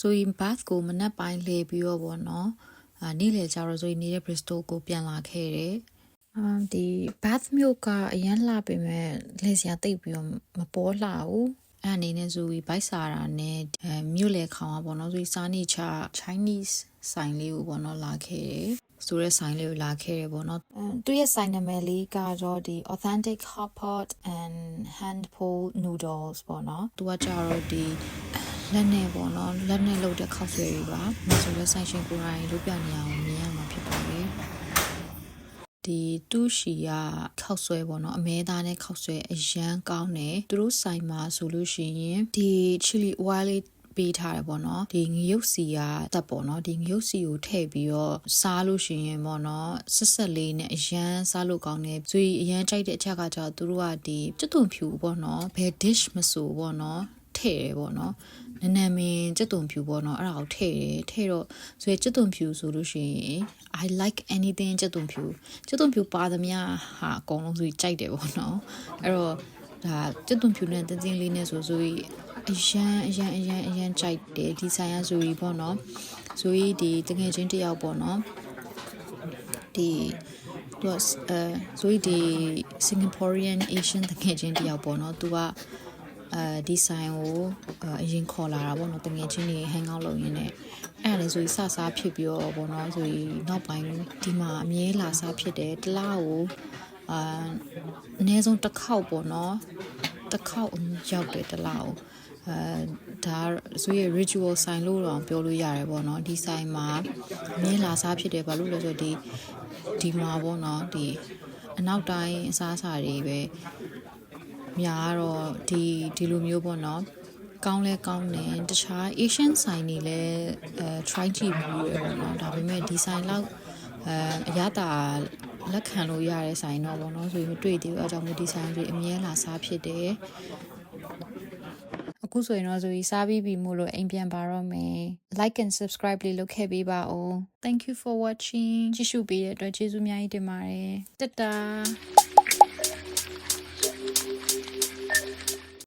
ဆိုရင် bath ကိုမနက်ပိုင်းလေပြီးတော့ပေါ့နော်အာနေ့လေကျတော့ဆိုရင်နေတဲ့ Bristol ကိုပြန်လာခဲ့တယ်အမ်ဒီ bath မြို့ကအရန်လှပေမဲ့လေစရာတိတ်ပြီးတော့မပေါ်လှဘူးအဲ့အနေနဲ့ဆိုပြီးဘိုက်စာတာနဲ့အဲမြို့လေခေါင်อ่ะပေါ့နော်ဆိုပြီးစားနေချ Chinese ဆိုင်လေးကိုပေါ့နော်လာခဲ့တယ်ဆိုတဲ့ဆိုင်လေးကိုလာခဲ့တယ်ပေါ့နော်အဲသူရဲ့ဆိုင်နာမည်လေးကတော့ဒီ authentic hot pot and hand pulled noodles ပေါ့နော်သူကကြတော့ဒီ လက်နဲ့ပေါ့နော်လက်နဲ့လုပ်တဲ့ခောက်ဆွဲတွေပါမဆိုလဲဆိုင်ရှင်ကိုယ်တိုင်လုပ်ပြနေအောင်မြင်ရမှာဖြစ်ပါတယ်ဒီတူးရှီကခောက်ဆွဲပေါ့နော်အမဲသားနဲ့ခောက်ဆွဲအရန်ကောင်းတယ်သူတို့ဆိုင်မှာဆိုလို့ရှိရင်ဒီ chili oil လေးပေးထားတယ်ပေါ့နော်ဒီငရုတ်စီကတက်ပေါ့နော်ဒီငရုတ်စီကိုထည့်ပြီးတော့စားလို့ရှိရင်ပေါ့နော်ဆက်ဆက်လေးနဲ့အရန်စားလို့ကောင်းတယ်ဆိုရင်အရန်ကြိုက်တဲ့အချက်ကကျတော့သူတို့ကဒီကျွတ်တုံဖြူပေါ့နော်ဘယ် dish မဆိုပေါ့နော် ထည့်တယ်ပေါ့နော်နနမင်းကျွတ်တုံဖြူပေါ့နော်အဲ့ဒါကိုထည့်တယ်ထည့်တော့ဆိုရင်ကျွတ်တုံဖြူဆိုလို့ရှိရင် I like anything ကျွတ်တုံဖြူကျွတ်တုံဖြူပါသမျှဟာအကုန်လုံးဆိုရင်ကြိုက်တယ်ပေါ့နော်အဲ့တော့ဒါကျွတ်တုံဖြူနဲ့တင်းတင်းလေးနဲ့ဆိုဆိုရင်အရန်အရန်အရန်အရန်ကြိုက်တယ်ဒီဆိုင်ရဆိုရင်ပေါ့နော်ဆိုရင်ဒီတကယ်ချင်းတစ်ယောက်ပေါ့နော်ဒီသူကအဲဆိုရင်ဒီ Singaporean Asian တကယ်ချင်းတစ်ယောက်ပေါ့နော်သူက အဲဒီဆိုင်ကိုအရင်ခေါ်လာတာပေါ့နော်တကယ်ချင်းတွေ hang out လုပ်ရင်းနဲ့အဲ့ဒါလည်းဆိုရင်စစားဖြစ်ပြီးတော့ပေါ့နော်ဆိုရင်နောက်ပိုင်းဒီမှာအမြဲလာစားဖြစ်တယ်တလားကိုအာအနည်းဆုံးတစ်ခေါက်ပေါ့နော်တစ်ခေါက်ရောက်တယ်တလားကိုအဲဒါဆိုရ ritual ဆိုင်လို့တော့ပြောလို့ရတယ်ပေါ့နော်ဒီဆိုင်မှာအမြဲလာစားဖြစ်တယ်ဘာလို့လဲဆိုတော့ဒီဒီမှာပေါ့နော်ဒီအနောက်တိုင်းအစားအစာတွေပဲ များတော့ဒီဒီလိုမျိုးပေါ့နော်ကောင်းလဲကောင်းတယ်တခြား Asian ဆိုင်တွေလည်းအဲ try ကြည့်ပြီးရပေါ့နော်ဒါပေမဲ့ဒီဆိုင်လောက်အဲအရတာလက်ခံလို့ရတဲ့ဆိုင်တော့ပေါ့နော်ဆိုရင်မတွေ့သေးဘူးအဲကြောင့်မို့ဒီဆိုင်တွေအမြဲလာစားဖြစ်တယ်အခုဆိုရင်တော့ဆိုပြီးစားပြီးပြီမို့လို့အိမ်ပြန်ပါတော့မယ် like and subscribe လေးလုပ်ခဲ့ပေးပါဦး thank you for watching ကြည့်ရှုပေးတဲ့အတွက်ကျေးဇူးအများကြီးတင်ပါတယ်တတာ